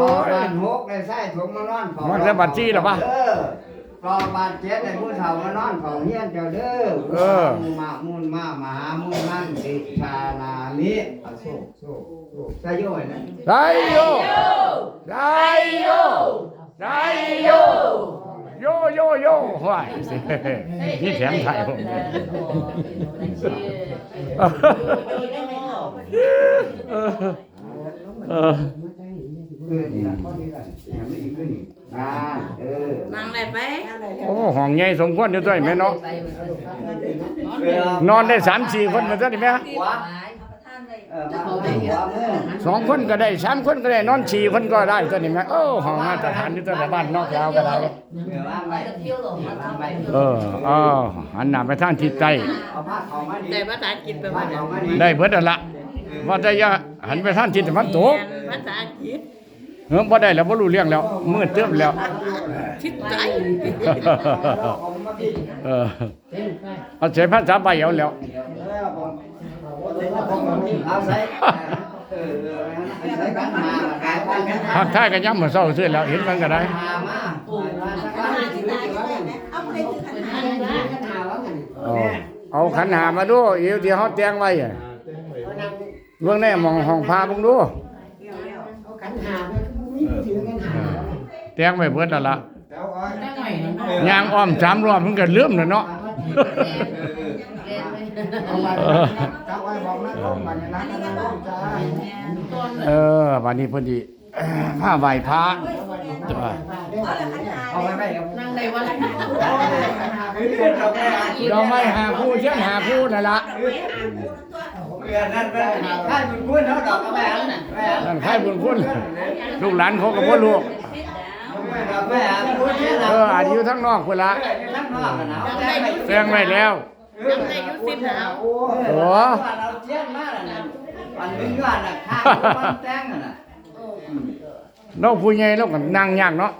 รอบ้านหกได้ใส่ถุงมานอนเฝ้ามันจะบัญชีเหรอปะเออรอบ้านเจ็ดได้ผู้เฒ่ามานอนเฝ้าเฮียนเจ้าเด้อเออมามุนมามามุนนั่นติชานามิอะโซโซโซใส่โย่อยนะได้โยได้โยได้โยโยโยโยว้ายสินี่แถมไทยผมเนี่ยเออ เออเออนี่ล่ะข้อนี้ล่ะยังไม่อีกขึ้นอีกอ่าเออนั่งได้ไหมโอ้ห้องใหญ่สมควรอยู่ด้วยแม่เนาะเออนอนได้สามสี่คนมาซะดิแม่หัวเออมาหัวมือสองคนก็ได้สามคนก็ได้นอนสี่คนก็ได้ซะนี่แม่โอ้ห้องมาตรฐานอยู่ตัวบ้านนอกแล้วก็ได้เออวางไว้วางไว้เออเออหันหน้าไปทางทิศใต้เอาผ้าขาวมาดิแต่ภาษาอังกฤษไปผ้าว่าขาวมาดิได้เบิดนั่นละว่าจะอย่าหันไปทางทิศตะวันตกภาษาอังกฤษ เออบ่ได้แล้วบ่รู้เรื่องแล้ว มืดเติมแล้ว ทิศใจเอามาดิเออเอาใช้ภาษาใบเอาแล้วเออผมผมเอาใส่เออเออใส่กันมาขายกันกันภาคใต้ก็ย้ำมื้อเช้าซื่อแล้วเห็นกันก็ได้มามามาสักการะที่ได้ว่ากันเอาไปถึงขันหาขันหาว่ากันเอาเอาขันหามาดูเอียวที่เฮาแต่งไว้อะเบิ่งในหมองห้องพาเบิ่งดูเอา ขันหาไปมีถือกันหาแต่งไว้เบิดนั่นล่ะแล้วก็ยางอ้อมสามรอบมันก็เลื่อมแล้วเนาะเอาไปจับไว้บอกนะต้องบันนะนะจ้าเออบัดนี้เพิ่นสิผ้าไหว้พระจ้ะเอาไปไปนั่งได้วันละขันหาไปเรื่อยเราไปหาดอกไม้หาคู่เช่นหาคู่นั่นล่ะ เออนั่นเป็นข้าบุญคุณเขาดอกก็แม่นั่นแม่นั่นใครบุญคุณลูกหลานเขาก็บ่รู้ดอกแม่บุญเนี่ยเอออาจอยู่ทั้งนอกพุ่นละทั้งนอกกันนะแซงไว้แล้วยังได้ยุสิบหนาวโอ้เราเจียนมากนะวันนึงย้อนน่ะข้าวันแตงน่ะเราผู้ใหญ่เราก็นั่งยากเนาะ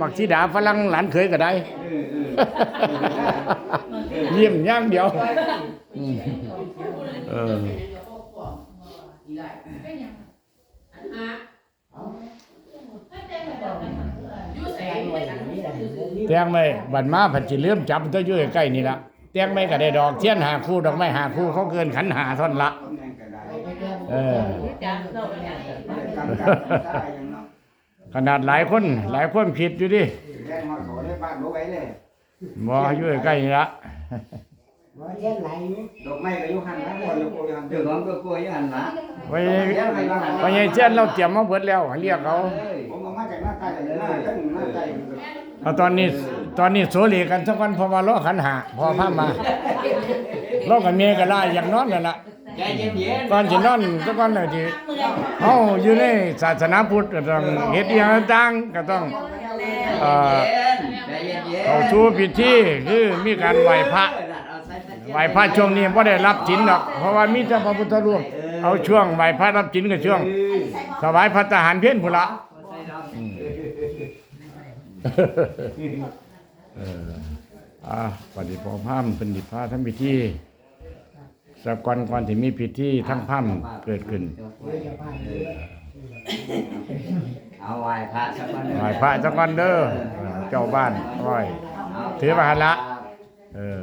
มักสิดาฝรั่งหลานเคยก็ได้เยี่ยมอย่างเดียวอืม เออแตงไม่บันมาผัดจิเลื่อมจับตัวอยู่ใกล้ๆนี่ละแตงไม่ก็ได้ดอกเทียนหาคู่ดอกไม้หาคู่เขาเกินขันหาท่อนละเออขนาดหลายคน หลายคนผิดอยู่ดิบ่อยู่ใกล้ๆนี่ละ ดอกไม้ก็อยู่หันทั้งหมดเลยกูอยู่หันเดือดร้อนก็กลัวอยู่หันนะไว้ไว้ใหญ่เช่นเราเตรียมมาเบิดแล้วให้เรียกเขาผมเอามาจากหน้าใต้เลยหน้าตั้งหน้าใต้เอาตอนนี้ตอนนี้โสเลกันสักวันเพอมาล้อขันหาพอพามาล้อกับเมียก็ไล่อยากนอนนั่นล่ะใจเย็นก่อนสินอนสักวันเลยที่เฮาอยู่ในศาสนาพุทธก็ต้องเฮ็ดอหย่างต่างๆก็ต้องเอ่อใจเย็นเข้าสู่พิธีคือมีการไหว้พระ ไหว้พระช่วงนี้บ่ได้รับศีลดอกเพราะว่ามีแต่พระพุทธรูปเอาช่วงไหว้พระรับศีลก็ช่วงถวายพระทหารเพลพุ่นละเอออ่าปฏิพอพามเป็นดิพาทำพิธีสกอนก่อนที่มีพิธีทั้งพามเกิดขึ้นเอาไหว้พระสักวันไหว้พระสกอนเด้อเจ้าบ้านอ้อยถือมาหันละเออ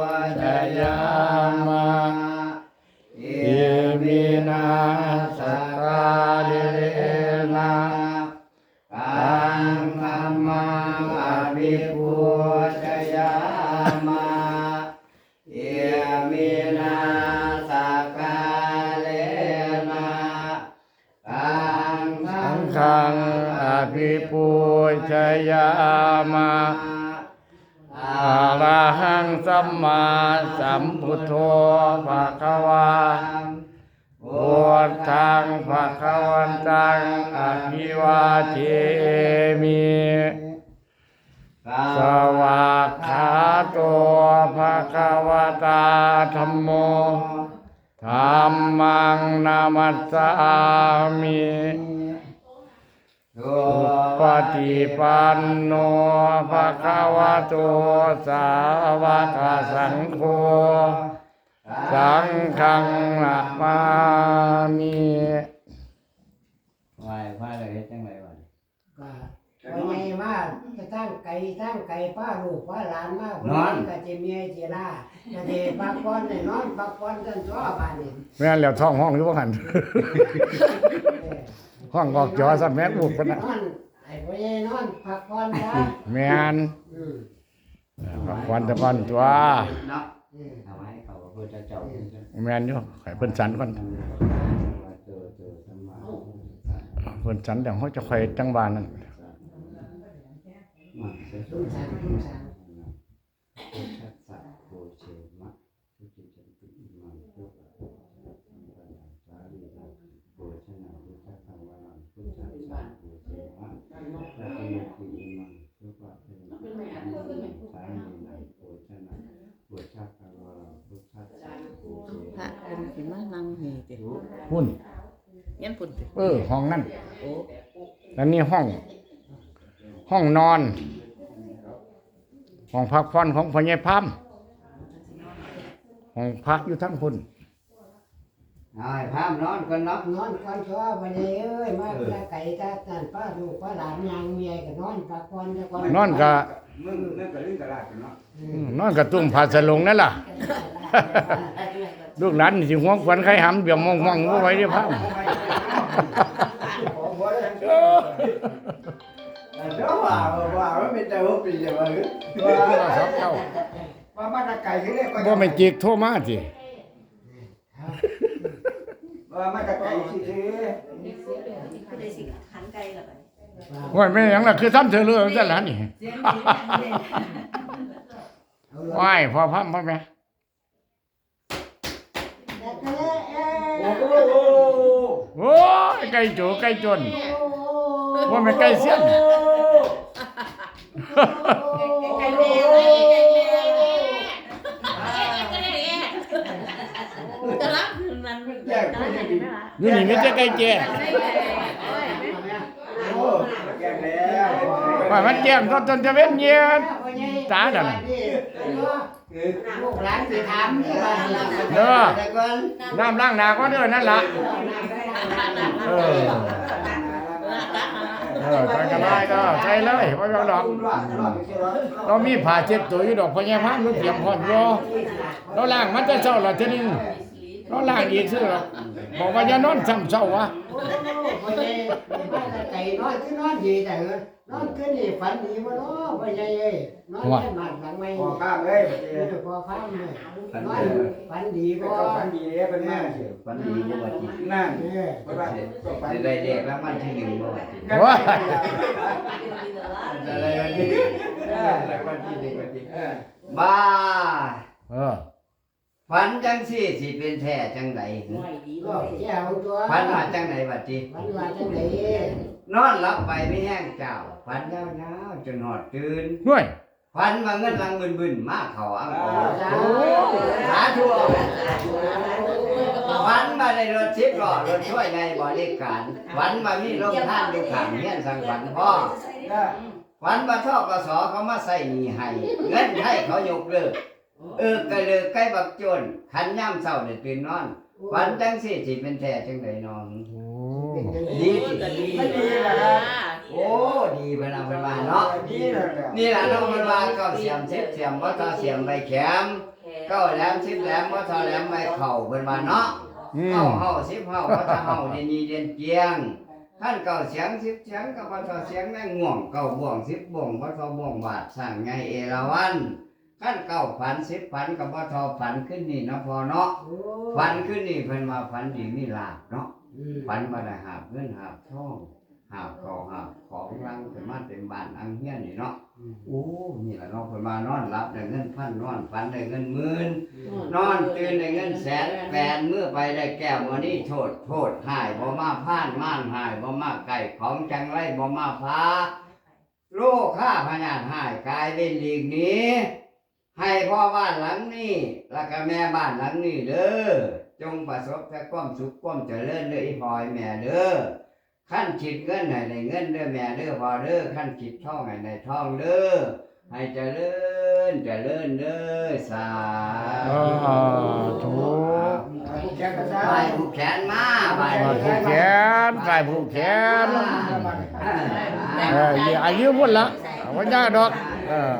ยามะอะระหังสัมมาสัมพุทโธภะคะวาพุทธังภะคะวันตังอภิวาเทมิสวากขาโตัวภะคะวตาธัมโมธัมมังนามัสสามิ ปฏิปันโนภะคะวะโตสาวกสังโฆสังฆังนะมามิไหว้พระเลยเฮ็ดจังไดวะก็ไปไงมาจะตั้งไก่ตั้งไก่ป้าลูกป้าหลานมาคนนี้ก็จะมีเจล่าก็จะพักผ่อนได้นอนพักผ่อนกันชั่วบ้านนี่แม่นแล้วท้องห้องอยู่บ่หัน ห้องออกจอซะแม่นบุกพุ่นนน่ะอนไอ้พ่อใหญ่นอนพักผ่อนนะแม่นอืมพักผ่อนแต่ก่อนตัวเนาะอืมเอาไว้เขาพระพุทธเจ้าเพิ่นจะแม่นอยู่ให้เพิ่นสันก่อนว่าเจอเจอสัมมาสัมพุทธัสสะเพิ่นสันเดี๋ยวเขาจะค่อยจังบานนั่น มันเสสุทุ่งสังทุ่งสังพุทธัสสะโพเชมะทุติจันติอิมังพุทธะสัมปันนังสาลีนังโพชนะพุทธคังวรังพุทธัสสะโพเชมะสัพพะยติอิมังพุทธะเป็นสัมปันนังสาลีนังโพชนะพุทธคังวรังพุทธัสสะโพเช พระ มะ เป็น สิมานั่งนี่ติหุ่นยันปุ่นติเออ ห้องนั่นโอ้แล้วนี่ห้อง ห้องนอน ห้องพักผ่อนของพ่อใหญ่พามห้องพักอยู่ทั้งพุ่นเอาให้พามนอนก่อนเนาะ นอนก่อนชั่วพ่อใหญ่เอ้ยมาตาไก่ตานั่นป้าลูกป้าหลานยางเมียก็นอนพักผ่อนจะก่อนนอนกะมึงนั่นก็ลื่นกระลาดกันเนาะนอนกะตุ้มผาสลงนั่นล่ะ ลูกหลานนี่สิห่วงขวัญใครหำเบี่ยมมองมองบ่ไหว้เด้อพามขอบ่ได้ทั้งเจ้าว่าว่าว่เป็นแต่ว่าเป็นแต่ว่าครับเจ้าว่ามาตะไก่ที่เรียกก็บ่แม่นจิกโทรมาสิว่ามาตะไก่สิซื้อก็เลยสิขันไกลละไปว่าแม่หยังล่ะคือท่านเธอเรื่องจังล่ะนี่ว้ายพอพามพ่อแม่ โอ้ยไก่โจไก่จนว่าแม่นไก่เสียนไก่แม่ไก่แม่จะรับมันแยกคนจะดีนี่นี่มีแต่ไก่แจ้โอ้แกงแล้วว่ามันแจ้งต้นต้นจะเว้นเยียดตาดันคือ ลูกหลานสิถามนี่ว่านี่เด้อแต่ก่อนน้ำล้างหน้าก็เด้อนั่นล่ะเออเออใส่กระไรก็ใส่เลยบ่ต้องดอกรอดรอดไปสิรอดเรามีผ้าเช็ดตัวอยู่ดอกพญาพามมันเตรียมพร้อมอยู่เราล้างมันจะเช้าละเทีนึงเราล้างอีกซื่อหรอกบอกว่าอย่านอนซ้ำเช้าวะ โอ้พ่ใหญ่มาตาไก่นอนคือนอนดีแต่เออนอนคืนนี่ฝันดีบ่เนาะพ่อใหญ่เอ้ยนอนแค่หมัดหลังไม่พอข้ามเลยเออพอฟังเลยนอนฝันดีก็บ่ฟันดีเลยเป็นแม่ฝันดีบ่ว่าจินั่นเออเพราะว่าก็ฟันสิได้เด็กรางวัลที่หนึ่งบ่ว่าจิโอ้ยอะไรวันนี้อะไรฟันดีดีกว่าจริงบ้า เออ ฝันจังซี่สิเป็นแท้จังได๋ก็แก้วตัวฝันว่าจังไดบัดนี้ฝันว่าจังได๋นอนหลับไปไม่แห้งเจ้าฝันยาวๆจนหอดตื่นห่วยฝันว่าเงินลังบึนๆมาเข้าอังกอจ้าสาธุฝันมาในรถชิปล้อรถช่วยในบริการฝันมามีโรงทานอยู่ข้างเฮียนสังฝันพ่อฝันว่าทกสเขามาใส่หนี้ให้เงินให้เขายกเลิก เออก็เลยใกล้บักโจนขันย่ำเศร้าเนี่ยตื่นนอนฝันจังสิสิเป็นแท้จังไดน้องโอ้ดีสิไม่ดีนะครับโอ้ดีเพิ่นเอาเพิ่นว่าเนาะดีแล้วนี่ล่ะน้องเพิ่นว่าเก้าเสียมสิบเสียมบ่ทอเสียมใบแข็มเก้าแหลมสิบแหลมบ่ทอแหลมใบเข่าเพิ่นว่าเนาะอืเฮามเฮาสิบเฮาบ่ทอเฮาเดนีเดียนเจียงท่านเก้าเสียงสิบเสียงก็บ่ทอเสียงแม่ง่วงเก้าบ่วงสิบบ่วงบ่ทอบ่วงบาดสร้างไงเอราวัน ท่านเก้าฝันสิบฝันก็บ่ทอฝันขึ้นนี่เนาะพอเนาะฝันขึ้นนี่เพิ่นว่าฝันดีมีลาภเนาะฝันมาได้หาบเงินหาบทองหาบเขาหาบของรังเป็นมาเต็มบ้านอังเฮียนนี่เนาะโอ้นี่แหละเนาะเพิ่นมานอนหลับได้เงินพันนอนฝันได้เงินหมื่นนอนตื่นได้เงินแสนแปดเมื่อไปได้แก้วมื้อนี้โทษโทษหายบ่มาพ่านม่านหายบ่มาไก่ของจังไรบ่มาพาโลกข้าพญานหายกายเป็นหลีกหนี้ ให้พ่อบ้านหลังนี้แล้วก็แม่บ้านหลังนี้เด้อจงประสบแต่ความสุขความเจริญเด้ออีพอยแม่เด้อขั้นจิตเงินให้ได้เงินเด้อแม่เด้อพ่อเด้อขั้นจิตทองให้ได้ทองเด้อให้เจริญเจริญเด้อสาธุถูกไปผูกแขนมาไปผูกแขนกายผูกแขนเอออย่าอายุพุ่นละวันยากดอกเออ